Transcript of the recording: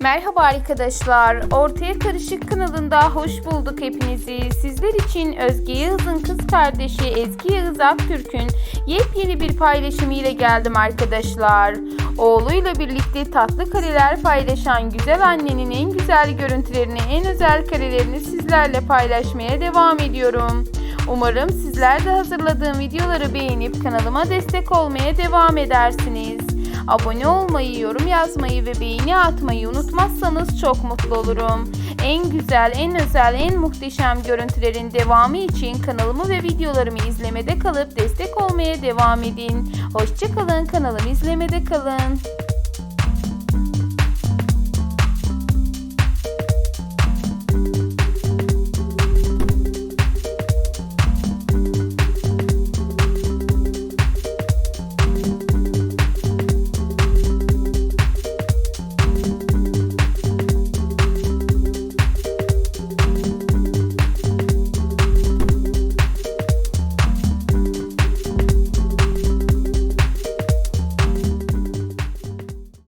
Merhaba arkadaşlar. Ortaya Karışık kanalında hoş bulduk hepinizi. Sizler için Özge Yağız'ın kız kardeşi Ezgi Yağız Aktürk'ün yepyeni bir paylaşımıyla geldim arkadaşlar. Oğluyla birlikte tatlı kareler paylaşan güzel annenin en güzel görüntülerini, en özel karelerini sizlerle paylaşmaya devam ediyorum. Umarım sizler de hazırladığım videoları beğenip kanalıma destek olmaya devam edersiniz. Abone olmayı, yorum yazmayı ve beğeni atmayı unutmazsanız çok mutlu olurum. En güzel, en özel, en muhteşem görüntülerin devamı için kanalımı ve videolarımı izlemede kalıp destek olmaya devam edin. Hoşçakalın, kanalımı izlemede kalın.